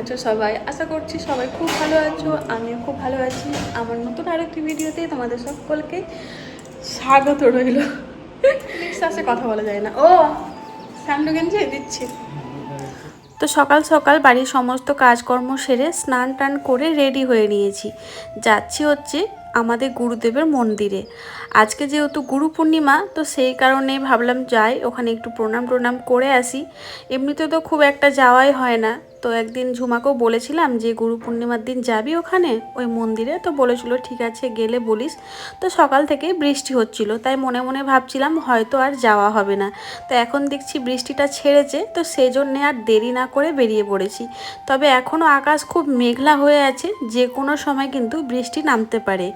আছো সবাই? আশা করছি সবাই খুব ভালো আছো আমিও খুব ভালো আছি। আমার নতুন আরেকটি ভিডিওতে তোমাদের সকলকে স্বাগত রইল। কথা বলা যায় না। ও স্যান্ডো গেঞ্জি দিচ্ছি। তো সকাল সকাল বাড়ির সমস্ত কাজকর্ম সেরে স্নান টান করে রেডি হয়ে নিয়েছি। যাচ্ছি হচ্ছে আমাদের গুরুদেবের মন্দিরে। আজকে যেহেতু গুরু পূর্ণিমা, তো সেই কারণে ভাবলাম যাই, ওখানে একটু প্রণাম প্রণাম করে আসি। এমনিতে তো খুব একটা যাওয়াই হয় না। তো একদিন ঝুমাকেও বলেছিলাম যে গুরু পূর্ণিমার দিন যাবি ওখানে? ওই মন্দিরে। তো বলেছিল, ঠিক আছে, গেলে বলিস। তো সকাল থেকে বৃষ্টি হচ্ছিল। তাই মনে মনে ভাবছিলাম, হয়তো আর যাওয়া হবে না। তো এখন দেখছি বৃষ্টিটা ছেড়েছে। তো সেই জন্যে আর দেরি না করে বেরিয়ে পড়েছি। তবে এখনও আকাশ খুব মেঘলা হয়ে আছে। যে কোনো সময় কিন্তু বৃষ্টি নামতে পারে।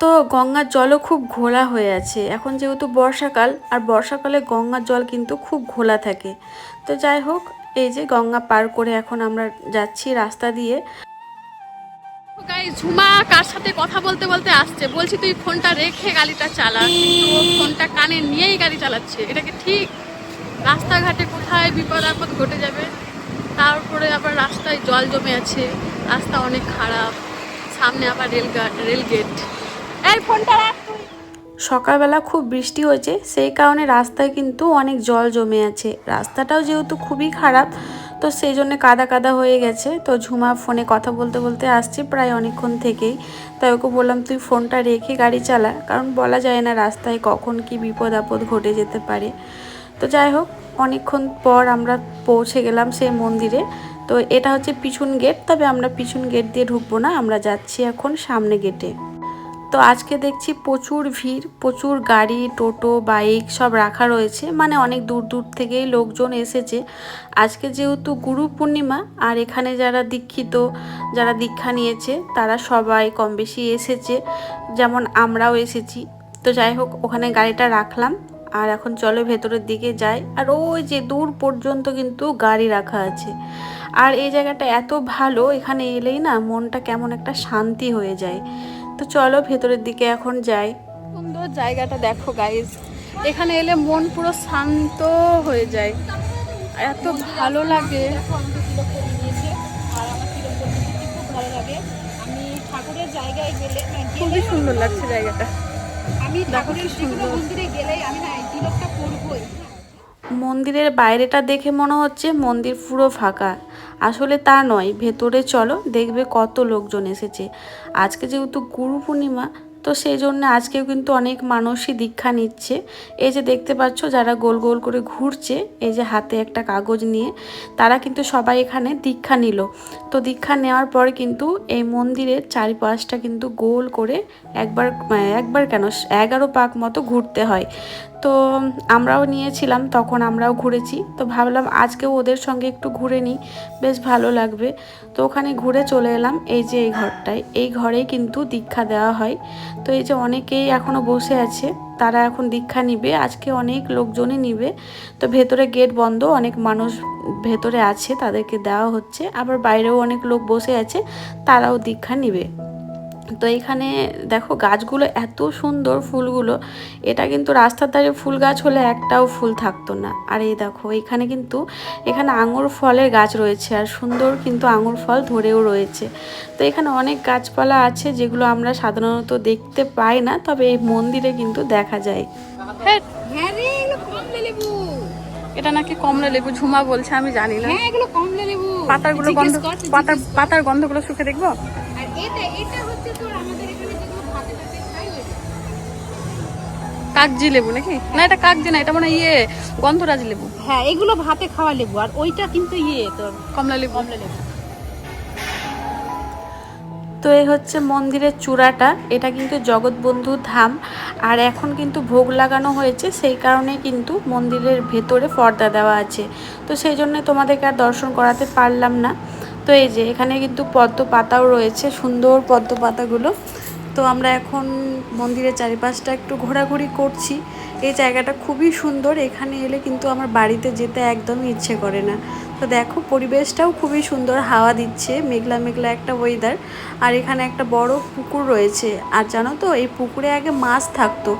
তো গঙ্গার জলও খুব ঘোলা হয়ে আছে। এখন যেহেতু বর্ষাকাল, আর বর্ষাকালে গঙ্গার জল কিন্তু খুব ঘোলা থাকে। তো যাই হোক এই যে গঙ্গা পার করে এখন আমরা যাচ্ছি রাস্তা দিয়ে। ঝুমা কার সাথে কথা বলতে বলতে আসছে? বলছি তুই ফোনটা রেখে গাড়িটা চালা। কিন্তু ফোনটা কানে নিয়েই গাড়ি চালাচ্ছে। এটা কি ঠিক? রাস্তাঘাটে কোথায় বিপদ আপদ ঘটে যাবে? তারপরে আবার রাস্তায় জল জমে আছে। রাস্তা অনেক খারাপ। সামনে আবার রেল রেল গেট এই, ফোনটা রাখ। সকালবেলা খুব বৃষ্টি হয়েছে, সেই কারণে রাস্তায় কিন্তু অনেক জল জমে আছে। রাস্তাটাও যেহেতু খুবই খারাপ, তো সেই জন্য কাদা কাদা হয়ে গেছে। তো ঝুমা ফোনে কথা বলতে বলতে আসছে প্রায় অনেকক্ষণ থেকেই। তাই ওকে বললাম, তুই ফোনটা রেখে গাড়ি চালা, কারণ বলা যায় না রাস্তায় কখন কি বিপদ আপদ ঘটে যেতে পারে। তো যাই হোক, অনেকক্ষণ পর আমরা পৌঁছে গেলাম সেই মন্দিরে। তো এটা হচ্ছে পিছন গেট তবে আমরা পিছন গেট দিয়ে ঢুকবো না, আমরা যাচ্ছি এখন সামনে গেটে তো আজকে দেখছি প্রচুর ভিড়, প্রচুর গাড়ি, টোটো, বাইক সব রাখা রয়েছে। মানে অনেক দূর দূর থেকেই লোকজন এসেছে। আজকে যেহেতু গুরু পূর্ণিমা, আর এখানে যারা দীক্ষিত, যারা দীক্ষা নিয়েছে, তারা সবাই কম বেশি এসেছে। যেমন আমরাও এসেছি। তো যাই হোক, ওখানে গাড়িটা রাখলাম। আর এখন চলো ভেতরের দিকে যাই। আর ওই যে দূর পর্যন্ত কিন্তু গাড়ি রাখা আছে। আর এই জায়গাটা এত ভালো, এখানে এলেই না মনটা কেমন একটা শান্তি হয়ে যায়। তো চলো ভেতরের দিকে এখন যাই। সুন্দর জায়গাটা দেখো গাইজ এখানে এলে মন পুরো শান্ত হয়ে যায়। এত ভালো লাগে আমাকে তিলকটা আর আমার তিলক খুব ভালো লাগে। আমি ঠাকুরের জায়গায় গেলে না, খুবই গেলে সুন্দর লাগছে জায়গাটা। আমি ঠাকুরের সুন্দর। মন্দিরে গেলেই আমি না এই তিলকটা পরবই মন্দিরের বাইরেটা দেখে মনে হচ্ছে মন্দির পুরো ফাঁকা। আসলে তা নয়, ভেতরে চলো, দেখবে কত লোকজন এসেছে। আজকে যেহেতু গুরু পূর্ণিমা, তো সেই জন্য আজকেও কিন্তু অনেক মানুষই দীক্ষা নিচ্ছে। এই যে দেখতে পাচ্ছ, যারা গোল গোল করে ঘুরছে, এই যে হাতে একটা কাগজ নিয়ে, তারা কিন্তু সবাই এখানে দীক্ষা নিল। তো দীক্ষা নেওয়ার পর কিন্তু এই মন্দিরের চারিপাশটা কিন্তু গোল করে একবার একবার কেন, এগারো পাক মতো ঘুরতে হয়। তো আমরাও নিয়েছিলাম, তখন আমরাও ঘুরেছি। তো ভাবলাম আজকেও ওদের সঙ্গে একটু ঘুরে নিই, বেশ ভালো লাগবে। তো ওখানে ঘুরে চলে এলাম, এই যে এই ঘরটায়। এই ঘরেই কিন্তু দীক্ষা দেওয়া হয়। তো এই যে অনেকেই এখনও বসে আছে, তারা এখন দীক্ষা নিবে, আজকে অনেক লোকজনই নিবে। তো ভেতরে গেট বন্ধ, অনেক মানুষ ভেতরে আছে, তাদেরকে দেওয়া হচ্ছে। আবার বাইরেও অনেক লোক বসে আছে, তারাও দীক্ষা নিবে। তো এখানে দেখো গাছগুলো এত সুন্দর ফুলগুলো এটা কিন্তু রাস্তার ধারে ফুল গাছ হলে একটাও ফুল থাকতো না। আর এই দেখো এখানে কিন্তু এখানে আঙুর ফলের গাছ রয়েছে আর সুন্দর কিন্তু আঙুর ফল ধরেও রয়েছে। তো এখানে অনেক গাছপালা আছে যেগুলো আমরা সাধারণত দেখতে পাই না তবে এই মন্দিরে কিন্তু দেখা যায়। এটা নাকি কমলা লেবু ঝুমা বলছে আমি জানি না। হ্যাঁ লেবু। গন্ধ পাতার পাতার গন্ধগুলো শুকে দেখব? এটা এটা হচ্ছে তোর আমাদের এখানে যেগুলো ভাতে ভাতে খাই ওইটা কাগজি লেবু নাকি? না এটা কাগজি না এটা মানে ইয়ে গন্ধরাজ লেবু। হ্যাঁ এগুলো ভাতে খাওয়া লেবু আর ওইটা কিন্তু ইয়ে তোর কমলা লেবু। কমলা লেবু। তো এই হচ্ছে মন্দিরের চূড়াটা এটা কিন্তু জগৎবন্ধু ধাম আর এখন কিন্তু ভোগ লাগানো হয়েছে সেই কারণে কিন্তু মন্দিরের ভেতরে পর্দা দেওয়া আছে। তো সেই জন্য তোমাদেরকে আর দর্শন করাতে পারলাম না। তো এই যে, এখানে কিন্তু পদ্ম পাতাও রয়েছে, সুন্দর পদ্ম পাতাগুলো। তো আমরা এখন মন্দিরের চারিপাশটা একটু ঘোরাঘুরি করছি। এই জায়গাটা খুবই সুন্দর, এখানে এলে কিন্তু আমার বাড়িতে যেতে একদমই ইচ্ছে করে না। তো দেখো, পরিবেশটাও খুবই সুন্দর, হাওয়া দিচ্ছে, মেঘলা মেঘলা একটা ওয়েদার আর এখানে একটা বড় পুকুর রয়েছে। আর জানো তো, এই পুকুরে আগে মাছ থাকতো।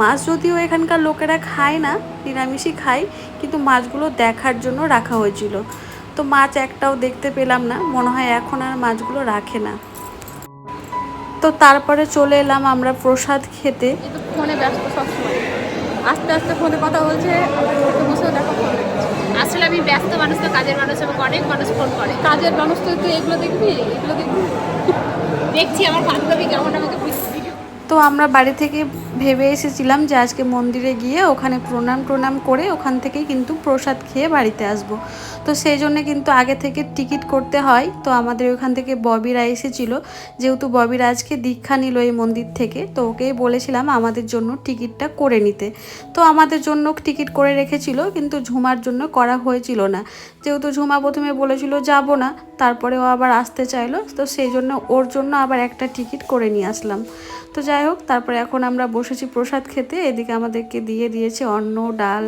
মাছ যদিও এখানকার লোকেরা খায় না, নিরামিষই খায়, কিন্তু মাছগুলো দেখার জন্য রাখা হয়েছিল। তো মাছ একটাও দেখতে পেলাম না। মনে হয় এখন আর মাছগুলো রাখে না। তো তারপরে চলে এলাম আমরা প্রসাদ খেতে। ফোনে ব্যস্ত সবসময়। আস্তে আস্তে ফোনে কথা বলছে বসেও দেখো ফোন আসলে আমি ব্যস্ত মানুষ তো কাজের মানুষ এবং অনেক মানুষ ফোন করে। কাজের মানুষ তো তুই এগুলো দেখবি? এগুলো দেখবি? দেখছি আমার বান্ধবী কেমন আমাকে ভিডিও তো আমরা বাড়ি থেকে ভেবে এসেছিলাম যে আজকে মন্দিরে গিয়ে ওখানে প্রণাম প্রণাম করে ওখান থেকেই কিন্তু প্রসাদ খেয়ে বাড়িতে আসব। তো সেই জন্য কিন্তু আগে থেকে টিকিট করতে হয়। তো আমাদের ওখান থেকে ববিরা এসেছিল। যেহেতু ববিরা আজকে দীক্ষা নিল এই মন্দির থেকে, তো ওকেই বলেছিলাম আমাদের জন্য টিকিটটা করে নিতে। তো আমাদের জন্য টিকিট করে রেখেছিল, কিন্তু ঝুমার জন্য করা হয়েছিল না। যেহেতু ঝুমা প্রথমে বলেছিল যাব না তারপরে ও আবার আসতে চাইলো। তো সেই জন্য ওর জন্য আবার একটা টিকিট করে নিয়ে আসলাম। তো যাই হোক, তারপরে এখন আমরা বসেছি প্রসাদ খেতে। এদিকে আমাদেরকে দিয়ে দিয়েছে অন্ন, ডাল।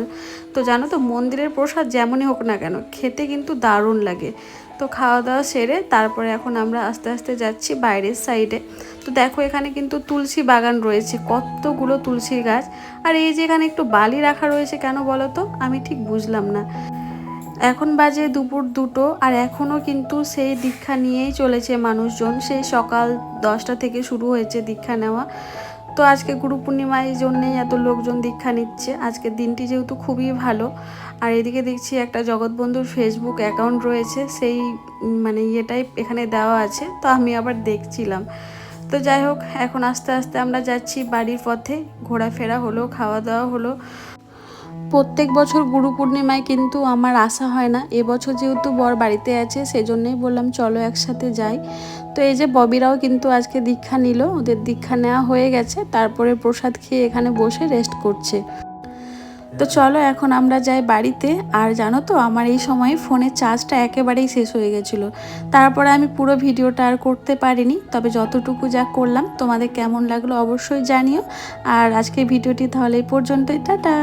তো জানো তো, মন্দিরের প্রসাদ যেমনই হোক না কেন, খেতে কিন্তু দারুণ লাগে। তো খাওয়া দাওয়া সেরে তারপরে এখন আমরা আস্তে আস্তে যাচ্ছি বাইরের সাইডে। তো দেখো, এখানে কিন্তু তুলসী বাগান রয়েছে, কতগুলো তুলসী গাছ। আর এই যে এখানে একটু বালি রাখা রয়েছে কেন বলো তো? আমি ঠিক বুঝলাম না। এখন বাজে দুপুর দুটো আর এখনও কিন্তু সেই দীক্ষা নিয়েই চলেছে মানুষজন। সেই সকাল দশটা থেকে শুরু হয়েছে দীক্ষা নেওয়া। তো আজকে গুরু পূর্ণিমার জন্যেই এত লোকজন দীক্ষা নিচ্ছে। আজকের দিনটি যেহেতু খুবই ভালো। আর এদিকে দেখছি একটা জগৎবন্ধুর ফেসবুক অ্যাকাউন্ট রয়েছে। সেই মানে ইয়েটাই এখানে দেওয়া আছে। তো আমি আবার দেখছিলাম। তো যাই হোক, এখন আস্তে আস্তে আমরা যাচ্ছি বাড়ির পথে। ঘোরাফেরা হলো, খাওয়া দাওয়া হলো। প্রত্যেক বছর গুরু পূর্ণিমায় কিন্তু আমার আসা হয় না। এবছর যেহেতু বর বাড়িতে আছে, সেজন্যই বললাম চলো একসাথে যাই। তো এই যে ববিরাও কিন্তু আজকে দীক্ষা নিল, ওদের দীক্ষা নেওয়া হয়ে গেছে, তারপরে প্রসাদ খেয়ে এখানে বসে রেস্ট করছে। তো চলো এখন আমরা যাই বাড়িতে, আর জানো তো আমার এই সময় ফোনের চার্জটা একেবারেই শেষ হয়ে গেছিল। তারপরে আমি পুরো ভিডিওটা আর করতে পারিনি, তবে যতটুকু যা করলাম, তোমাদের কেমন লাগল অবশ্যই জানিও। আর আজকের ভিডিওটি তাহলে এই পর্যন্তই, টাটা!